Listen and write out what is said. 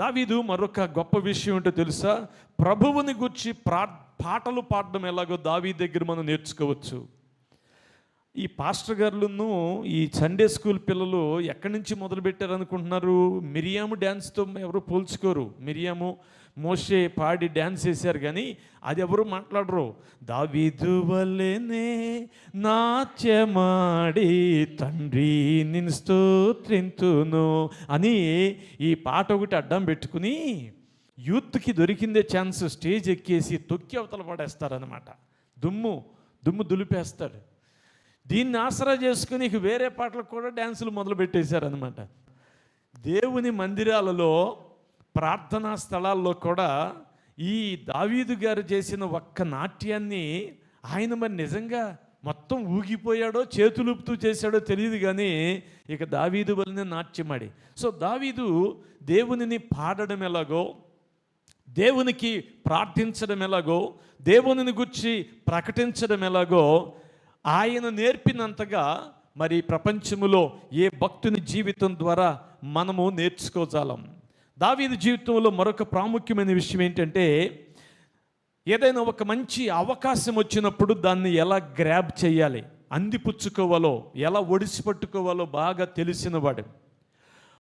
దావీదు మరొక గొప్ప విషయం ఏంటో తెలుసా? ప్రభువుని గుర్చి ప్రా పాటలు పాడడం ఎలాగో దావీ దగ్గర మనం నేర్చుకోవచ్చు. ఈ పాస్టర్ గారులను ఈ సండే స్కూల్ పిల్లలు ఎక్కడి నుంచి మొదలు పెట్టారు అనుకుంటున్నారు? మిరియాము డ్యాన్స్తో ఎవరు పోల్చుకోరు. మిరియాము మోషే పాడి డ్యాన్స్ చేశారు కానీ అది ఎవరు మాట్లాడరు. దావీదు వల్లేనే నాట్యమాడి తండ్రి నిన్ను స్తోత్రింతును అని ఈ పాట ఒకటి అడ్డం పెట్టుకుని యూత్కి దొరికిందే ఛాన్స్ స్టేజ్ ఎక్కేసి తొక్కి అవతల పడేస్తారనమాట దుమ్ము దుమ్ము దులిపేస్తాడు. దీన్ని ఆసరా చేసుకుని ఇక వేరే పాటలకు కూడా డ్యాన్సులు మొదలు పెట్టేశారనమాట దేవుని మందిరాలలో ప్రార్థనా స్థలాల్లో కూడా ఈ దావీదు గారు చేసిన ఒక్క నాట్యాన్ని ఆయన మరి నిజంగా మొత్తం ఊగిపోయాడో చేతులుపుతూ చేశాడో తెలియదు కానీ ఇక దావీదు వలనే నాట్యమాడి. సో దావీదు దేవునిని పాడడం ఎలాగో దేవునికి ప్రార్థించడం ఎలాగో దేవునిని గుర్చి ప్రకటించడం ఎలాగో ఆయన నేర్పినంతగా మరి ప్రపంచములో ఏ భక్తుని జీవితం ద్వారా మనము నేర్చుకోజాలం దావీదు జీవితంలో మరొక ప్రాముఖ్యమైన విషయం ఏంటంటే ఏదైనా ఒక మంచి అవకాశం వచ్చినప్పుడు దాన్ని ఎలా గ్రాబ్ చేయాలి? అందిపుచ్చుకోవాలో ఎలా ఒడిసి పట్టుకోవాలో బాగా తెలిసినవాడు